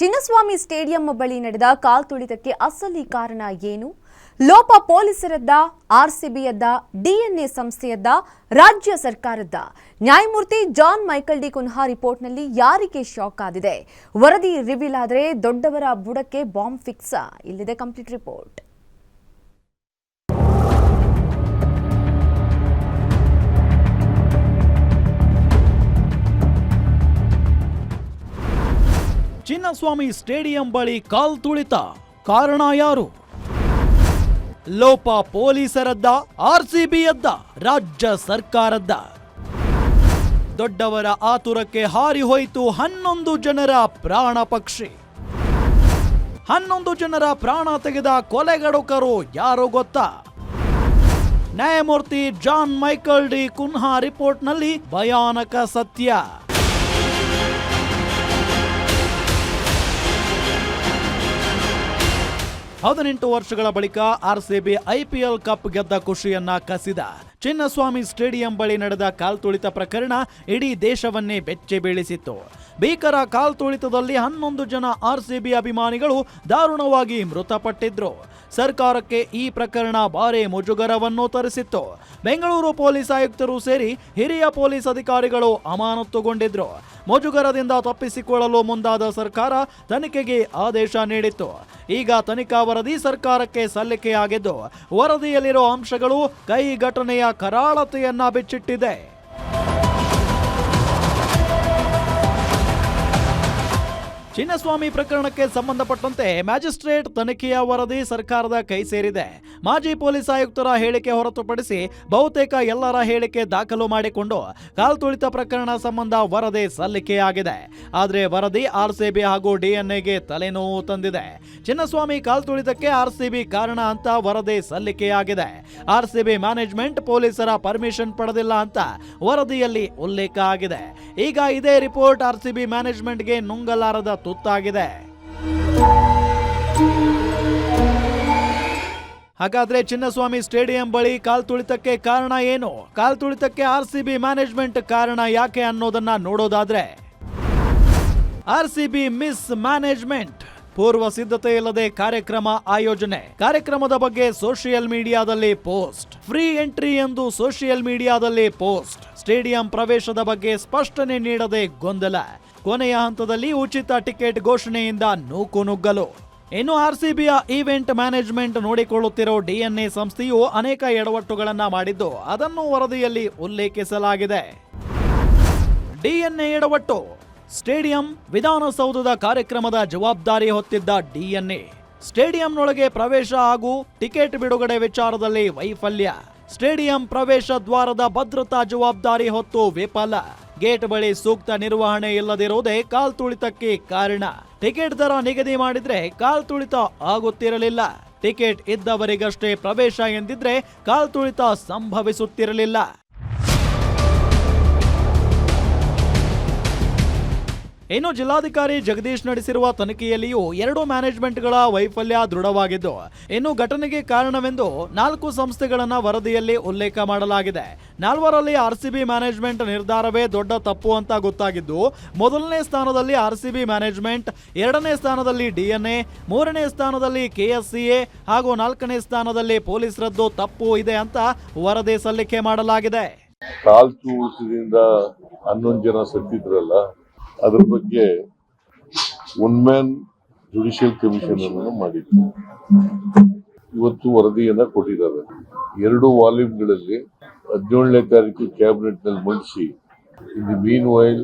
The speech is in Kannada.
ಚಿನ್ನಸ್ವಾಮಿ ಸ್ಟೇಡಿಯಂ ಬಳಿ ನಡೆದ ಕಾಲ್ತುಳಿತಕ್ಕೆ ಅಸಲಿ ಕಾರಣ ಏನು? ಲೋಪ ಪೊಲೀಸರದ್ದ, ಆರ್ಸಿಬಿಯದ್ದ, ಡಿಎನ್ಎ ಸಂಸ್ಥೆಯದ್ದ, ರಾಜ್ಯ ಸರ್ಕಾರದ ನ್ಯಾಯಮೂರ್ತಿ ಜಾನ್ ಮೈಕಲ್ ಡಿ ಕುನ್ಹಾ ರಿಪೋರ್ಟ್ನಲ್ಲಿ ಯಾರಿಗೆ ಶಾಕ್ ಆದಿದೆ ವರದಿ ರಿವೀಲ್ ಆದರೆ ದೊಡ್ಡವರ ಬುಡಕ್ಕೆ ಬಾಂಬ್ ಫಿಕ್ಸ್. ಇಲ್ಲಿದೆ ಕಂಪ್ಲೀಟ್ ರಿಪೋರ್ಟ್. ಚಿನ್ನಸ್ವಾಮಿ ಸ್ಟೇಡಿಯಂ ಬಳಿ ಕಾಲ್ ತುಳಿತ. ಕಾರಣ ಯಾರು? ಲೋಪ ಪೊಲೀಸರದ್ದ, ಆರ್ಸಿಬಿಯದ್ದ, ರಾಜ್ಯ ಸರ್ಕಾರದ್ದ. ದೊಡ್ಡವರ ಆತುರಕ್ಕೆ ಹಾರಿ ಹೋಯಿತು ಹನ್ನೊಂದು ಜನರ ಪ್ರಾಣ ಪಕ್ಷಿ. ಹನ್ನೊಂದು ಜನರ ಪ್ರಾಣ ತೆಗೆದ ಕೊಲೆಗಡುಕರು ಯಾರು ಗೊತ್ತಾ? ನ್ಯಾಯಮೂರ್ತಿ ಜಾನ್ ಮೈಕಲ್ ಡಿ ಕುನ್ಹಾ ರಿಪೋರ್ಟ್ನಲ್ಲಿ ಭಯಾನಕ ಸತ್ಯ. ಹದಿನೆಂಟು ವರ್ಷಗಳ ಬಳಿಕ ಆರ್ಸಿಬಿ ಐಪಿಎಲ್ ಕಪ್ ಗೆದ್ದ ಖುಷಿಯನ್ನ ಕಸಿದ ಚಿನ್ನಸ್ವಾಮಿ ಸ್ಟೇಡಿಯಂ ಬಳಿ ನಡೆದ ಕಾಲ್ತುಳಿತ ಪ್ರಕರಣ ಇಡೀ ದೇಶವನ್ನೇ ಬೆಚ್ಚಿ ಬೀಳಿಸಿತ್ತು. ಭೀಕರ ಕಾಲ್ತುಳಿತದಲ್ಲಿ ಹನ್ನೊಂದು ಜನ ಆರ್ಸಿಬಿ ಅಭಿಮಾನಿಗಳು ದಾರುಣವಾಗಿ ಮೃತಪಟ್ಟಿದ್ರು. ಸರ್ಕಾರಕ್ಕೆ ಈ ಪ್ರಕರಣ ಭಾರೀ ಮುಜುಗರವನ್ನು ತರಿಸಿತ್ತು. ಬೆಂಗಳೂರು ಪೊಲೀಸ್ ಆಯುಕ್ತರು ಸೇರಿ ಹಿರಿಯ ಪೊಲೀಸ್ ಅಧಿಕಾರಿಗಳು ಅಮಾನತುಗೊಂಡಿದ್ರು ಮುಜುಗರದಿಂದ ತಪ್ಪಿಸಿಕೊಳ್ಳಲು ಮುಂದಾದ ಸರ್ಕಾರ ತನಿಖೆಗೆ ಆದೇಶ ನೀಡಿತ್ತು. ಈಗ ತನಿಖಾ ವರದಿ ಸರ್ಕಾರಕ್ಕೆ ಸಲ್ಲಿಕೆಯಾಗಿದ್ದು ವರದಿಯಲ್ಲಿರೋ ಅಂಶಗಳು ಕೈ ಘಟನೆಯ ಕರಾಳತೆಯನ್ನ ಬಿಚ್ಚಿಟ್ಟಿದೆ. ಚಿನ್ನಸ್ವಾಮಿ ಪ್ರಕರಣಕ್ಕೆ ಸಂಬಂಧಪಟ್ಟಂತೆ ಮ್ಯಾಜಿಸ್ಟ್ರೇಟ್ ತನಿಖೆಯ ವರದಿ ಸರ್ಕಾರದ ಕೈ ಸೇರಿದೆ. ಮಾಜಿ ಪೊಲೀಸ್ ಆಯುಕ್ತರ ಹೇಳಿಕೆ ಹೊರತುಪಡಿಸಿ ಬಹುತೇಕ ಎಲ್ಲರ ಹೇಳಿಕೆ ದಾಖಲು ಮಾಡಿಕೊಂಡು ಕಾಲ್ತುಳಿತ ಪ್ರಕರಣ ಸಂಬಂಧ ವರದಿ ಸಲ್ಲಿಕೆಯಾಗಿದೆ. ಆದರೆ ವರದಿ ಆರ್ಸಿಬಿ ಹಾಗೂ ಡಿಎನ್ಎಗೆ ತಲೆನೋವು ತಂದಿದೆ. ಚಿನ್ನಸ್ವಾಮಿ ಕಾಲ್ತುಳಿತಕ್ಕೆ ಆರ್ಸಿಬಿ ಕಾರಣ ಅಂತ ವರದಿ ಸಲ್ಲಿಕೆಯಾಗಿದೆ. ಆರ್ಸಿಬಿ ಮ್ಯಾನೇಜ್ಮೆಂಟ್ ಪೊಲೀಸರ ಪರ್ಮಿಷನ್ ಪಡೆದಿಲ್ಲ ಅಂತ ವರದಿಯಲ್ಲಿ ಉಲ್ಲೇಖ ಆಗಿದೆ. ಈಗ ಇದೇ ರಿಪೋರ್ಟ್ ಆರ್ಸಿಬಿ ಮ್ಯಾನೇಜ್ಮೆಂಟ್ಗೆ ನುಂಗಲಾರದ ತುತ್ತಾಗಿದೆ. ಹಾಗಾದ್ರೆ ಚಿನ್ನಸ್ವಾಮಿ ಸ್ಟೇಡಿಯಂ ಬಳಿ ಕಾಲ್ತುಳಿತಕ್ಕೆ ಕಾರಣ ಏನು? ಕಾಲ್ ತುಳಿತಕ್ಕೆ ಆರ್ ಸಿ ಬಿ ಮ್ಯಾನೇಜ್ಮೆಂಟ್ ಕಾರಣ ಯಾಕೆ ಅನ್ನೋದನ್ನ ನೋಡೋದಾದ್ರೆ ಬಿ ಮಿಸ್ ಮ್ಯಾನೇಜ್ಮೆಂಟ್, ಪೂರ್ವ ಸಿದ್ಧತೆ ಇಲ್ಲದೆ ಕಾರ್ಯಕ್ರಮ ಆಯೋಜನೆ. ಕಾರ್ಯಕ್ರಮದ ಬಗ್ಗೆ ಸೋಷಿಯಲ್ ಮೀಡಿಯಾದಲ್ಲಿ ಪೋಸ್ಟ್. ಫ್ರೀ ಎಂಟ್ರಿ ಎಂದು ಸೋಷಿಯಲ್ ಮೀಡಿಯಾದಲ್ಲಿ ಪೋಸ್ಟ್. ಸ್ಟೇಡಿಯಂ ಪ್ರವೇಶದ ಬಗ್ಗೆ ಸ್ಪಷ್ಟನೆ ನೀಡದೆ ಗೊಂದಲ. ಕೊನೆಯ ಹಂತದಲ್ಲಿ ಉಚಿತ ಟಿಕೆಟ್ ಘೋಷಣೆಯಿಂದ ನೂಕು ನುಗ್ಗಲು. ಇನ್ನು ಆರ್ಸಿಬಿಯ ಈವೆಂಟ್ ಮ್ಯಾನೇಜ್ಮೆಂಟ್ ನೋಡಿಕೊಳ್ಳುತ್ತಿರೋ ಡಿಎನ್ಎ ಸಂಸ್ಥೆಯು ಅನೇಕ ಎಡವಟ್ಟುಗಳನ್ನು ಮಾಡಿದ್ದು, ಅದನ್ನು ವರದಿಯಲ್ಲಿ ಉಲ್ಲೇಖಿಸಲಾಗಿದೆ. ಡಿಎನ್ಎ ಎಡವಟ್ಟು, ಸ್ಟೇಡಿಯಂ ವಿಧಾನಸೌಧದ ಕಾರ್ಯಕ್ರಮದ ಜವಾಬ್ದಾರಿ ಹೊತ್ತಿದ್ದ ಡಿಎನ್ಎ. ಸ್ಟೇಡಿಯಂನೊಳಗೆ ಪ್ರವೇಶ ಹಾಗೂ ಟಿಕೆಟ್ ಬಿಡುಗಡೆ ವಿಚಾರದಲ್ಲಿ ವೈಫಲ್ಯ. ಸ್ಟೇಡಿಯಂ ಪ್ರವೇಶ ದ್ವಾರದ ಭದ್ರತಾ ಜವಾಬ್ದಾರಿ ಹೊತ್ತು ವಿಫಲ. ಗೇಟ್ ಬಳಿ ಸೂಕ್ತ ನಿರ್ವಹಣೆ ಇಲ್ಲದಿರುವುದೇ ಕಾಲ್ತುಳಿತಕ್ಕೆ ಕಾರಣ. ಟಿಕೆಟ್ ದರ ನಿಗದಿ ಮಾಡಿದ್ರೆ ಕಾಲ್ತುಳಿತ ಆಗುತ್ತಿರಲಿಲ್ಲ. ಟಿಕೆಟ್ ಇದ್ದವರಿಗಷ್ಟೇ ಪ್ರವೇಶ ಎಂದಿದ್ರೆ ಕಾಲ್ತುಳಿತ ಸಂಭವಿಸುತ್ತಿರಲಿಲ್ಲ. ಇನ್ನು ಜಿಲ್ಲಾಧಿಕಾರಿ ಜಗದೀಶ್ ನಡೆಸಿರುವ ತನಿಖೆಯಲ್ಲಿಯೂ ಎರಡು ಮ್ಯಾನೇಜ್ಮೆಂಟ್ಗಳ ವೈಫಲ್ಯ ದೃಢವಾಗಿದ್ದು, ಇನ್ನು ಘಟನೆಗೆ ಕಾರಣವೆಂದು ನಾಲ್ಕು ಸಂಸ್ಥೆಗಳನ್ನ ವರದಿಯಲ್ಲಿ ಉಲ್ಲೇಖ ಮಾಡಲಾಗಿದೆ. ನಾಲ್ವರಲ್ಲಿ ಆರ್ಸಿಬಿ ಮ್ಯಾನೇಜ್ಮೆಂಟ್ ನಿರ್ಧಾರವೇ ದೊಡ್ಡ ತಪ್ಪು ಅಂತ ಗೊತ್ತಾಗಿದ್ದು, ಮೊದಲನೇ ಸ್ಥಾನದಲ್ಲಿ ಆರ್ಸಿಬಿ ಮ್ಯಾನೇಜ್ಮೆಂಟ್, ಎರಡನೇ ಸ್ಥಾನದಲ್ಲಿ ಡಿಎನ್ಎ, ಮೂರನೇ ಸ್ಥಾನದಲ್ಲಿ ಕೆಎಸ್ಸಿಎ ಹಾಗೂ ನಾಲ್ಕನೇ ಸ್ಥಾನದಲ್ಲಿ ಪೊಲೀಸರದ್ದು ತಪ್ಪು ಇದೆ ಅಂತ ವರದಿ ಸಲ್ಲಿಕೆ ಮಾಡಲಾಗಿದೆ. ಹನ್ನೊಂದು ಜನ ಸತ್ತಿದ್ರಲ್ಲ ಅದ್ರ ಬಗ್ಗೆ ಒನ್ ಮ್ಯಾನ್ ಜುಡಿಷಿಯಲ್ ಕಮಿಷನ್ ಅನ್ನು ಮಾಡಿದ್ರು. ಇವತ್ತು ವರದಿಯನ್ನ ಕೊಟ್ಟಿದ್ದಾರೆ. ಎರಡು ವಾಲ್ಯೂಮ್ಗಳಲ್ಲಿ ಹದಿನೇಳನೇ ತಾರೀಕು ಕ್ಯಾಬಿನೆಟ್ನಲ್ಲಿ ಮಂಡಿಸಿ, ಇನ್ ದಿ ಮೀನ್ ವೈಲ್